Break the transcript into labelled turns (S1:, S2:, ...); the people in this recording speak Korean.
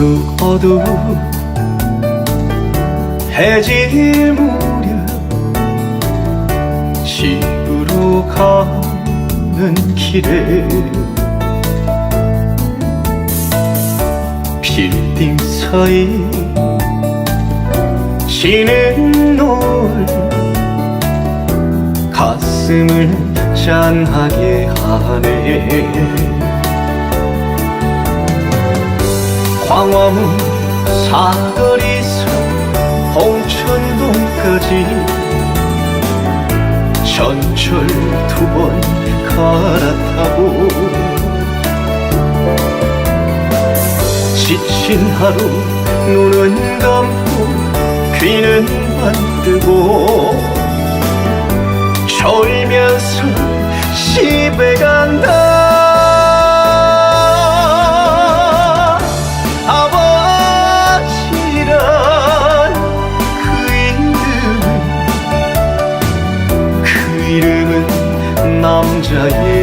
S1: 어둑 어둑 해질 무렵 집으로 가는 길에 빌딩 사이 지는 노을 가슴을 짠하게 하네 광화문 사거리서 홍천동까지. 전철 두 번 갈아타고 지친 하루 눈은 감고 귀는 만들고 졸면서 집에 간다 这一